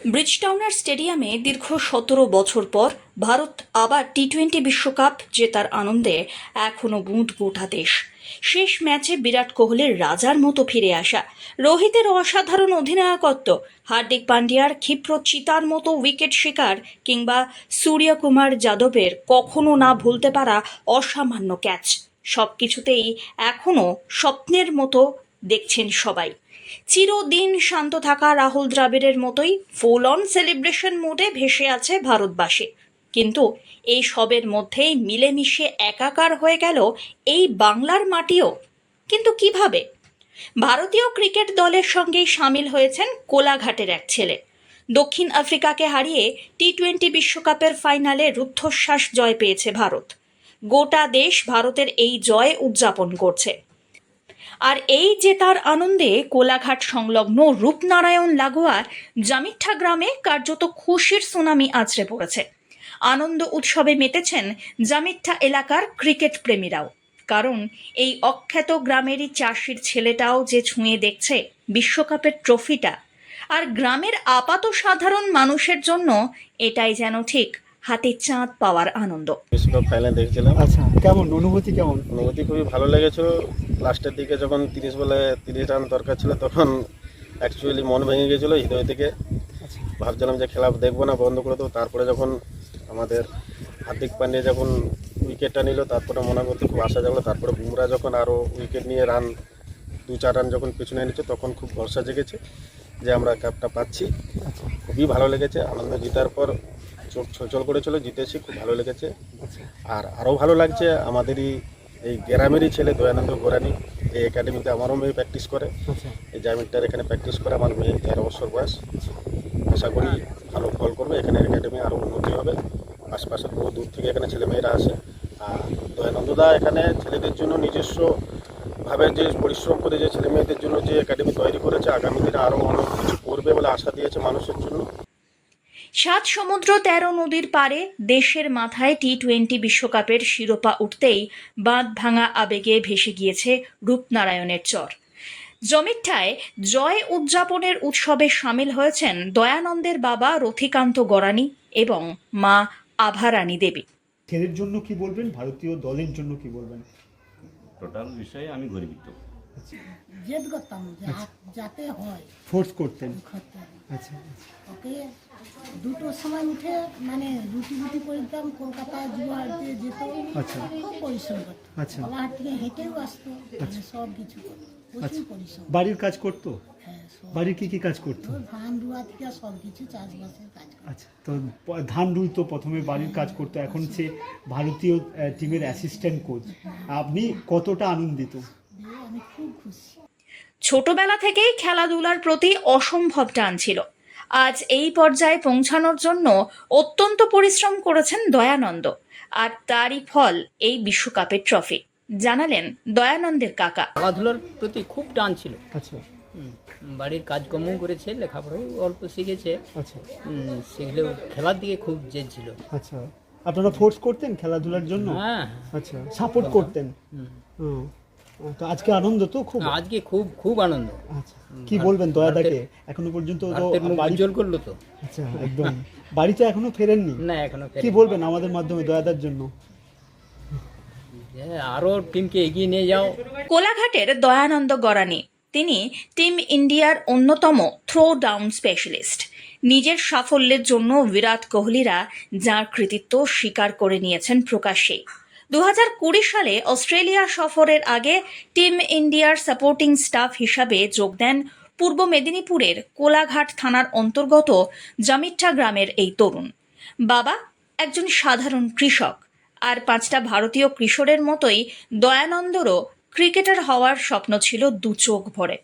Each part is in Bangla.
ব্রিজটাউনার স্টেডিয়ামে দীর্ঘ সতেরো বছর পর ভারত আবার টি টোয়েন্টি বিশ্বকাপ জেতার আনন্দে এখনও বুঁদ গোটা দেশ। শেষ ম্যাচে বিরাট কোহলির রাজার মতো ফিরে আসা। রোহিতের অসাধারণ অধিনায়কত্ব, হার্দিক পান্ডিয়ার ক্ষিপ্র চিতার মতো উইকেট শিকার কিংবা সূর্যকুমার যাদবের কখনো না ভুলতে পারা অসামান্য ক্যাচ সবকিছুতেই এখনও স্বপ্নের মতো দেখছেন সবাই। চিরদিন শান্ত থাকা রাহুল দ্রাবিড়ের মতোই ফুল অন সেলিব্রেশন মোডে ভেসে আছে ভারতবাসী। কিন্তু এই সবের মধ্যেই মিলেমিশে একাকার হয়ে গেল এই বাংলার মাটিও। কিন্তু কীভাবে? ভারতীয় ক্রিকেট দলের সঙ্গেই সামিল হয়েছেন কোলাঘাটের এক ছেলে। দক্ষিণ আফ্রিকাকে হারিয়ে টি টোয়েন্টি বিশ্বকাপের ফাইনালে রুদ্ধশ্বাস জয় পেয়েছে ভারত। গোটা দেশ ভারতের এই জয় উদযাপন করছে। আর এই জেতার আনন্দে কোলাঘাট সংলগ্ন রূপনারায়ণ লাগোয়ার জামিঠা গ্রামে কার্যত খুশির সুনামি আছড়ে পড়েছে। আনন্দ উৎসবে মেতেছেন জামিঠা এলাকার ক্রিকেট প্রেমীরাও। কারণ এই অখ্যাত গ্রামেরই চাষির ছেলেটাও যে ছুঁয়ে দেখছে বিশ্বকাপের ট্রফিটা। আর গ্রামের আপাত সাধারণ মানুষের জন্য এটাই যেন ঠিক। হাতে চাঁদ পাওয়ার আনন্দ। বিশ্বকাপ ফাইনাল দেখছিলাম। আচ্ছা কেমন? অনুভূতি কেমন? অনুভূতি খুবই ভালো লেগেছিল। লাস্টের দিকে যখন তিরিশ বলে তিরিশ রান দরকার ছিল তখন অ্যাকচুয়ালি মন ভেঙে গিয়েছিল হৃদয় থেকে। আচ্ছা। ভাবছিলাম যে খেলা দেখব না বন্ধ করে দেবো। তারপরে যখন আমাদের হার্দিক পান্ডিয়া যখন উইকেটটা নিল তারপরে মনে করতে খুব আশা জাগলো। তারপরে বুমরা যখন আরও উইকেট নিয়ে রান দু চার রান যখন পিছনে নিচ্ছে তখন খুব ভরসা জেগেছে যে আমরা কাপটা পাচ্ছি। আচ্ছা। খুবই ভালো লেগেছে। আনন্দ জিতার পর চোখ ছলছল করেছিল জিতেছি খুব ভালো লেগেছে। আর আরও ভালো লাগছে আমাদেরই এই গ্রামেরই ছেলে দয়ানন্দ গোরানি এই একাডেমিতে আমারও মেয়ে প্র্যাকটিস করে। আচ্ছা। এই জামিনটার এখানে প্র্যাকটিস করে আমার মেয়ে তেরো বছর বয়স। আশা করি ভালো ফল করবে এখানে একাডেমি আরও উন্নতি হবে। আশপাশে বহু দূর থেকে এখানে ছেলেমেয়েরা আসে। আর দয়ানন্দদা এখানে ছেলেদের জন্য নিজস্ব ভাবে যে পরিশ্রম করে যে ছেলে মেয়েদের জন্য যে একাডেমি তৈরি করেছে আগামী দিনে আরও অনেক কিছু করবে বলে আশা দিয়েছে মানুষের জন্য। সাত সমুদ্র তেরো নদীর পারে দেশের মাথায় টি টোয়েন্টি বিশ্বকাপের শিরোপা উঠতেই বাঁধ ভাঙা আবেগে ভেসে গিয়েছে রূপনারায়ণের চর। জমিঠায় জয় উদযাপনের উৎসবে সামিল হয়েছেন দয়ানন্দের বাবা রথিকান্ত গরানি এবং মা আভারানী দেবী। ছেলের জন্য কি বলবেন? ভারতীয় দলের জন্য কি বলবেন? টোটাল বিষয়ে আমি গর্বিত। জেদ করতাম যাতে হয়। ফোর্স করতেন। আচ্ছা ওকে দুটোর সময় উঠে মানে রুটি রুটি করে দিতাম যেত আচ্ছা। খুব পরিশ্রম করতো আচ্ছা। থেকে হেঁটেও আসতো মানে সব কিছু করতো। প্রচুর পরিশ্রম। বাড়ির কাজ করতো? হ্যাঁ বাড়ির কি কি কাজ করতো? ধান রুয়া থেকে সব কিছু চাষবাসের কাজ আচ্ছা তো ধান রুইতো প্রথমে বাড়ির কাজ করতো এখন সে ভারতীয় টিমের অ্যাসিস্ট্যান্ট কোচ আপনি কতটা আনন্দিত? দিয়ে আমি খুব খুশি ছোটবেলা থেকেই খেলাধুলার প্রতি অসম্ভব টান ছিল। আজ এই পর্যায়ে পৌঁছানোর জন্য অত্যন্ত পরিশ্রম করেছেন দয়ানন্দ। আর তারই ফল এই বিশ্বকাপের ট্রফি জানালেন দয়ানন্দের কাকা। খেলাধুলার প্রতি খুব টান ছিল। আচ্ছা। হুম, বাড়ির কাজকর্মও করেছে লেখাপড়াও অল্প শিখেছে। আচ্ছা। সেগুলো খেলার দিকে খুব জেদ ছিল। আচ্ছা। আপনারা ফোর্স করতেন খেলাধুলার জন্য? হ্যাঁ। আচ্ছা। সাপোর্ট করতেন? হুম। তো আজকে আনন্দ তো খুব? আজকে খুব খুব আনন্দ। আচ্ছা কি বলবেন দয়াদাকে এখনও পর্যন্ত তো বাড়ি উজ্জ্বল করল তো। আচ্ছা একদম। বাড়িতে এখনও ফেরেননি? না এখনও কি বলবেন আমাদের মাধ্যমে দয়াদার জন্য? টিমকে এগিয়ে নিয়ে যাও। কোলাঘাটের দয়ানন্দ গরানি তিনি টিম ইন্ডিয়ার অন্যতম থ্রো ডাউন স্পেশালিস্ট। নিজের সাফল্যের জন্য বিরাট কোহলিরা যার কৃতিত্ব স্বীকার করে নিয়েছেন প্রকাশ্যে। দু সালে অস্ট্রেলিয়া সফরের আগে টিম ইন্ডিয়ার সাপোর্টিং স্টাফ হিসাবে যোগ দেন পূর্ব মেদিনীপুরের কোলাঘাট থানার অন্তর্গত জামিঠা গ্রামের এই তরুণ। বাবা একজন সাধারণ কৃষক, আর পাঁচটা ভারতীয় কিশোরের মতোই দয়ানন্দরও ক্রিকেটার হওয়ার স্বপ্ন ছিল দু চোখ ভরে।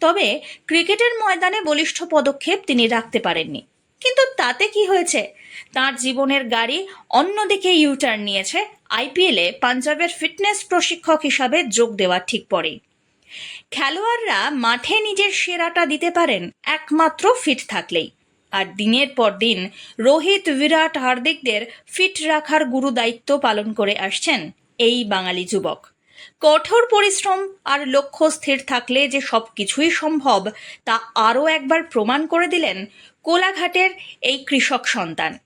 তবে ক্রিকেটের ময়দানে বলিষ্ঠ পদক্ষেপ তিনি রাখতে পারেননি। কিন্তু তাতে কি হয়েছে? তার জীবনের গাড়ি অন্যদিকে ইউটার্ন নিয়েছে। আইপিএলে পাঞ্জাবের ফিটনেস প্রশিক্ষক হিসাবে যোগ দেওয়ার ঠিক পরেই। খেলোয়াড়রা মাঠে নিজের সেরাটা দিতে পারেন, একমাত্র ফিট থাকলেই। আর দিনের পর দিন রোহিত, বিরাট, হার্দিকদের ফিট রাখার গুরু দায়িত্ব পালন করে আসছেন এই বাঙালি যুবক। কঠোর পরিশ্রম আর লক্ষ্য স্থির থাকলে যে সব কিছুই সম্ভব, তা আরও একবার প্রমাণ করে দিলেন কোলাঘাটের এই কৃষক সন্তান।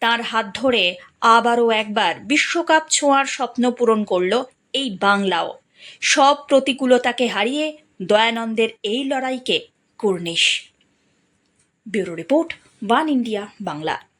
তার হাত ধরে আবারও একবার বিশ্বকাপ ছোঁয়ার স্বপ্ন পূরণ করল এই বাংলাও। সব প্রতিকূলতাকে হারিয়ে দয়ানন্দের এই লড়াইকে কুর্নিশ। Bureau report, One India, Bangla.